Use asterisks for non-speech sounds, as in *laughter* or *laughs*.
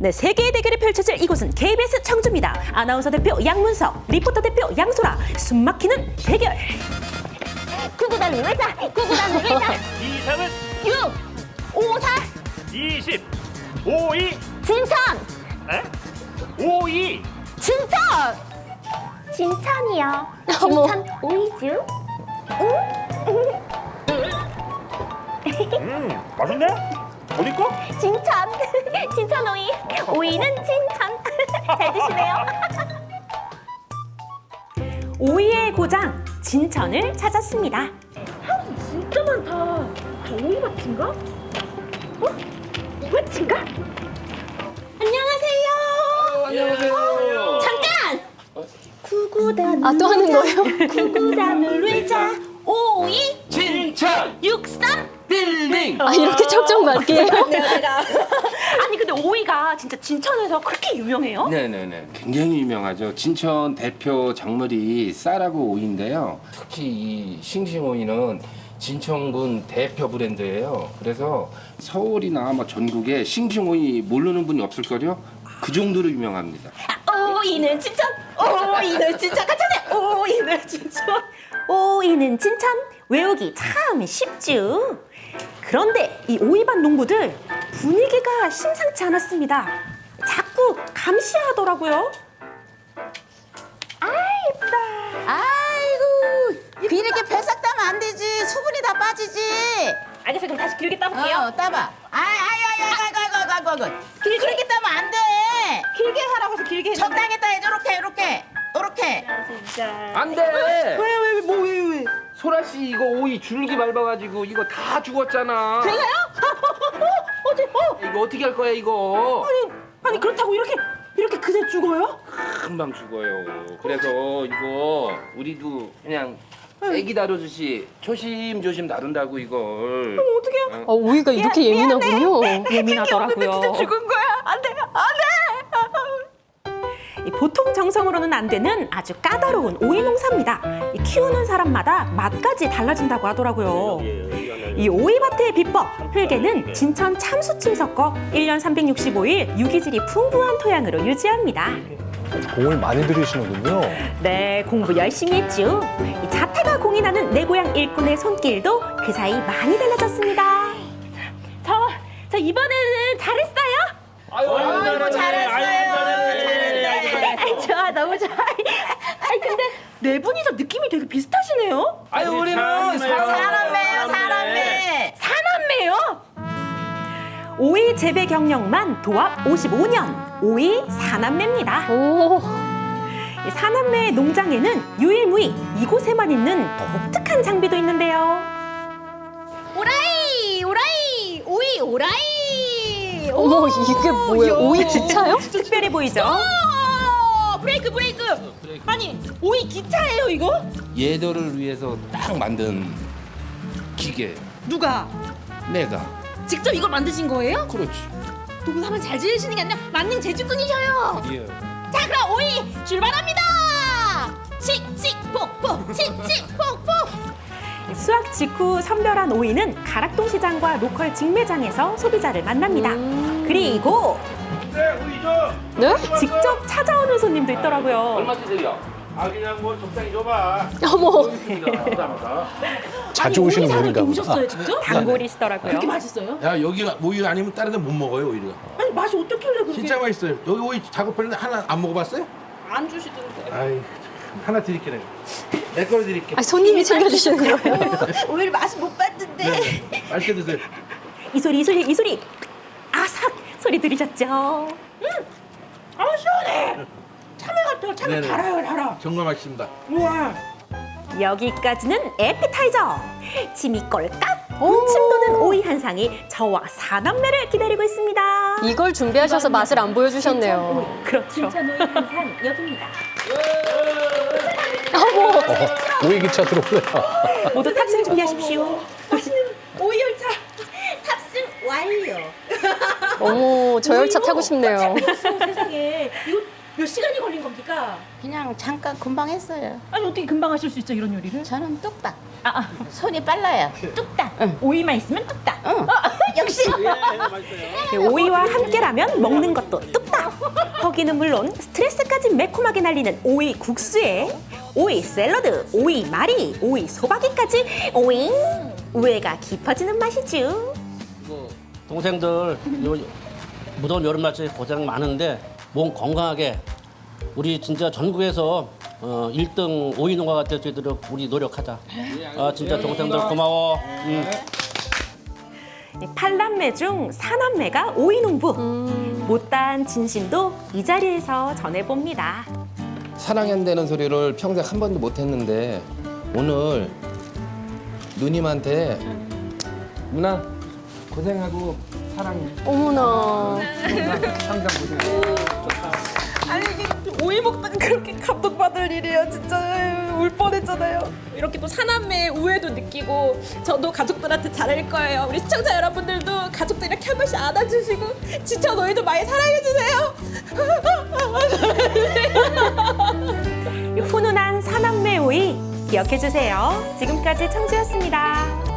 네, 세계의 대결이 펼쳐질 이곳은 KBS 청주입니다. 아나운서 대표 양문석, 리포터 대표 양소라, 숨막히는 대결. 구구단을 외자 구구단을 외자. 이상은 6 5 4 20 52 진천. 에? 52 진천. 진천이요. *laughs* 어머. 진천. 오이주 음 맛있네 어디 거? 진천 진천 오이 오이는 진천 *laughs* 잘 드시네요 *laughs* 오이의 고장 진천을 찾았습니다. 진짜 많다 오이 밭인가? 어? 밭인가? 안녕하세요 안녕하세요. 잠깐 구구단 아, 또 하는 거예요? 구구단을 외자 오이 진천 육삼 빌딩. 아, 이렇게 척정 맞게요? *laughs* 아니 근데 오이가 진짜 진천에서 그렇게 유명해요? 네네네. 굉장히 유명하죠. 진천 대표 작물이 쌀하고 오이인데요. 특히 이 싱싱오이는 진천군 대표 브랜드예요. 그래서 서울이나 뭐 전국에 싱싱오이 모르는 분이 없을걸요? 그 정도로 유명합니다. 오이는 진천, 오이는 진천 하세요. 오이는 진천. 오이는 진천 외우기 참 쉽죠. 그런데 이 오이밭 농부들 분위기가 심상치 않았습니다. 자꾸 감시하더라고요. 아이고 이렇게 배싹 따면 안 되지 수분이 다 빠지지 알겠어요. 그럼 다시 길게 따볼게요. 어 따봐 아이 아이 아이 아이 아이 아이 아이 아이 아이 그렇게 따면 안돼 길게 하라고 해서 길게 했는데. 적당히 따야지 요렇게 요렇게 요렇게 진짜. 안 돼! 왜왜 뭐왜 왜? 소라 씨 이거 오이 줄기 밟아가지고 이거 다 죽었잖아. 제가요? *laughs* 어제 어 이거 어떻게 할 거야 이거? 아니 아니 그렇다고 이렇게 이렇게 그새 죽어요? 금방 죽어요. 그래서 이거 우리도 그냥 애기 다루듯이 조심조심 다룬다고 이걸. 어떡해요? 어, 오이가 이렇게 예민하군요. *laughs* 예민하더라고요. 진짜 죽은 거야. 안 돼, 안 돼. 이 보통 정성으로는 안 되는 아주 까다로운 오이 농사입니다. 이 키우는 사람마다 맛까지 달라진다고 하더라고요. 이 오이밭의 비법, 흙에는 진천 참수침 섞어 1년 365일 유기질이 풍부한 토양으로 유지합니다. 공을 많이 들이시는군요. 네, 공부 열심히 했죠. 이 자태가 공이 나는 내 고향 일꾼의 손길도 그 사이 많이 달라졌습니다. 저, 저 이번에는 잘했어요. 아유, 아이고 잘했어요 잘했네 아이, 좋아, 너무 좋아. 아이, 근데 네 분이서 느낌이 되게 비슷하시네요. 아유 우리는 사람매요 사람매 사남매요. 오이 재배 경력만 도합 55년. 오이 사남매입니다. 오, 이 사남매 농장에는 유일무이 이곳에만 있는 독특한 장비도 있는데요. 오라이 오라이 오이 오라이 어머, 이게 뭐예요? 오이 기차요? 특별해 보이죠? 오, 브레이크 브레이크 아니 오이 기차예요 이거? 얘들을 위해서 딱 만든 기계. 누가 내가. 직접 이걸 만드신 거예요? 그렇지. 농사만 잘 지으시는 게 아니라 만능 재주꾼이셔요 예. 자 그럼 오이 출발합니다 칙칙폭폭 칙칙폭폭 수확 직후 선별한 오이는 가락동 시장과 로컬 직매장에서 소비자를 만납니다. 그리고 네 네? 직접 찾아오는 손님도 있더라고요. 드려? 아 그냥 뭐 적당히 줘봐 어머, 자주 오시는 분인가 보다. 오셨어요 직접? 단골이시더라고요. 이렇게 맛있어요? 야 여기가 오이 아니면 다른 데 못 먹어요 오이가 아니 맛이 어떻길래 그렇게 진짜 맛있어요 여기 오이 작업했는데 하나 안 먹어봤어요? 안 주시던데 아이 참, 하나 드릴게 내가 내 거로 드릴게 아, 손님이 챙겨주시는 거예요? 오일 맛을 못 봤는데 네, 맛있게 드세요 이 소리 이 소리 이 소리 소리 들으셨죠? 아 시원해 참외 같아요 참외 네네. 달아요 달아 정말 맛있습니다 우와 여기까지는 에피타이저. 침이 꼴깍 군침 도는 오이 한 상이 저와 사남매를 기다리고 있습니다. 이걸 준비하셔서 맛을 안 보여주셨네요. 그렇죠. 진짜 오이 한상 여기입니다 어머, 오이 기차 들어오네요. 모두 탑승 준비하십시오. 맛있는 오이 열차 탑승 완료 어머, 저 열차 타고 싶네요. 세상에 이거 몇 시간이 걸린 겁니까? 그냥 잠깐 금방 했어요 아니 어떻게 금방 하실 수 있죠 이런 요리를? 저는 뚝딱 아, 아 손이 빨라요 뚝딱 오이만 있으면 뚝딱 응. 역시. 이 오이와 함께라면 먹는 것도 뚝딱. 거기는 물론 스트레스까지 매콤하게 날리는 오이 국수에 오이 샐러드, 오이 마리, 오이 소박이까지 오잉 우애가 깊어지는 맛이죠. 동생들 요 무더운 여름 날씨 고생 많은데 몸 건강하게 우리 진짜 전국에서 어, 1등 오이 농가가 될 수 있도록 우리 노력하자. 아 진짜 동생들 고마워. 음. 이 팔남매 중 사남매가 오이 농부. 못다한 진심도 이 자리에서 전해봅니다. 사랑한다는 소리를 평생 한 번도 못 했는데 오늘 누님한테 누나 고생하고 사랑해. 어머나. 항상 고생해. 아니 이게 오이 먹다가 그렇게 감동받을 일이에요 진짜 울 뻔했잖아요 이렇게 또 사남매의 우애도 느끼고 저도 가족들한테 잘할 거예요 우리 시청자 여러분들도 가족들 이렇게 한 번씩 안아주시고 진짜 너희도 많이 사랑해주세요 *laughs* 이 훈훈한 사남매 오이 기억해주세요. 지금까지 청주였습니다.